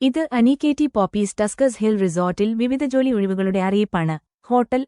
ഇത് അനീക്കേറ്റി പോപ്പീസ് ടസ്കസ് ഹിൽ റിസോർട്ടിൽ വിവിധ ജോലി ഒഴിവുകളുടെ അറിയിപ്പാണ്. ഹോട്ടൽ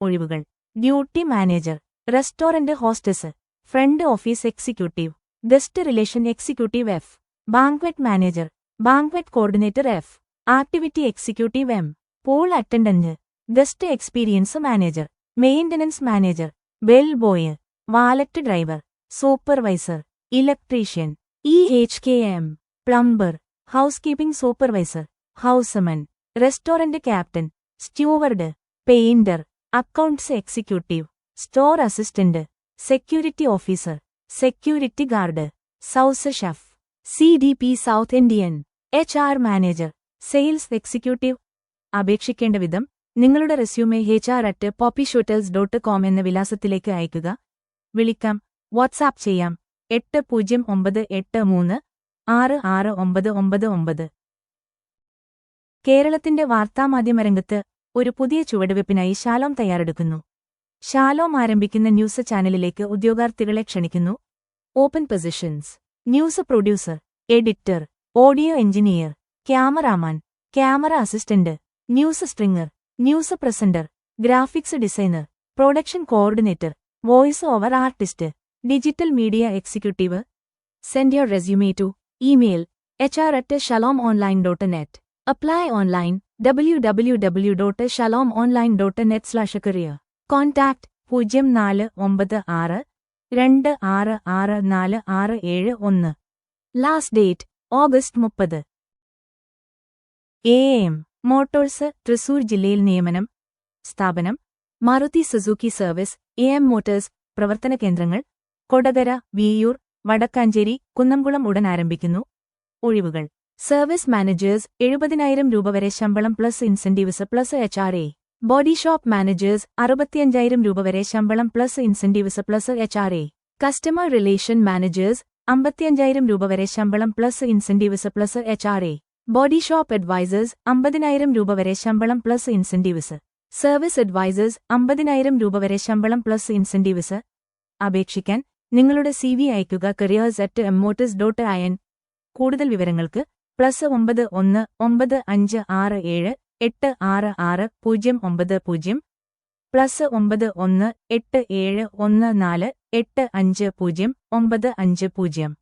ഒഴിവുകൾ. Duty manager. Restaurant hostess. Front office executive. Guest relation executive F. Banquet manager. Banquet coordinator F. Activity executive M. Pool attendant. Guest experience manager. Maintenance manager. Bell boy. Valet driver. Supervisor. Electrician. E H K M. Plumber. Housekeeping supervisor houseman restaurant captain steward painter accounts executive store assistant security officer security guard sous chef C D P south Indian H R manager sales executive. അപേക്ഷിക്കേണ്ട വിധം നിങ്ങളുടെ resume H R at poppy shooters dot com എന്ന വിലാസത്തിലേക്ക് അയയ്ക്കുക. വിളിക്കാം WhatsApp ചെയ്യാം എട്ട് പൂജ്യം ഒമ്പത് എട്ട് മൂന്ന് ആറ് ആറ് ഒമ്പത് ഒമ്പത് ഒമ്പത്. കേരളത്തിന്റെ വാർത്താമാധ്യമരംഗത്ത് ഒരു പുതിയ ചുവടുവെപ്പിനായി ശാലോം തയ്യാറെടുക്കുന്നു. ശാലോം ആരംഭിക്കുന്ന ന്യൂസ് ചാനലിലേക്ക് ഉദ്യോഗാർത്ഥികളെ ക്ഷണിക്കുന്നു. Open positions. News producer editor audio engineer cameraman camera assistant news stringer news presenter graphics designer production coordinator voice over artist digital media executive. Send your resume to email hr at shalomonline.net. Apply online www.shalomonline.net slash career. Contact പൂജ്യം നാല് ഒമ്പത് ആറ് രണ്ട് ആറ് ആറ് നാല് ആറ് ഏഴ് ഒന്ന് ലാസ്റ്റ് ഡേറ്റ് ഓഗസ്റ്റ് മുപ്പത് എ എം മോട്ടോഴ്സ് തൃശൂർ ജില്ലയിൽ നിയമനം സ്ഥാപനം Maruti Suzuki service A M motors പ്രവർത്തന കേന്ദ്രങ്ങൾ കൊടകര വിയൂർ വടക്കാഞ്ചേരി കുന്നംകുളം ഉടൻ ആരംഭിക്കുന്നു. ഒഴിവുകൾ. സർവീസ് മാനേജേഴ്സ് എഴുപതിനായിരം രൂപ വരെ ശമ്പളം plus incentives plus H R A body shop managers അറുപത്തിയഞ്ചായിരം രൂപ വരെ ശമ്പളം plus incentives plus H R A customer relation managers അമ്പത്തിയഞ്ചായിരം രൂപ വരെ ശമ്പളം plus incentives plus H R A body shop advisors അമ്പതിനായിരം രൂപ വരെ ശമ്പളം പ്ലസ് ഇൻസെന്റീവ്സ് സർവീസ് അഡ്വൈസേഴ്സ് അമ്പതിനായിരം രൂപ വരെ ശമ്പളം പ്ലസ് ഇൻസെന്റീവ്സ് അപേക്ഷിക്കാൻ നിങ്ങളുടെ സി വി അയയ്ക്കുക careers at emmotors dot in കൂടുതൽ വിവരങ്ങൾക്ക് പ്ലസ് ഒമ്പത് ഒന്ന് ഒമ്പത് അഞ്ച് ആറ് ഏഴ് എട്ട് ആറ് ആറ് പൂജ്യം ഒമ്പത് പൂജ്യം പ്ലസ് ഒമ്പത് ഒന്ന് എട്ട് ഏഴ് ഒന്ന് നാല് എട്ട് അഞ്ച് പൂജ്യം ഒമ്പത് അഞ്ച് പൂജ്യം.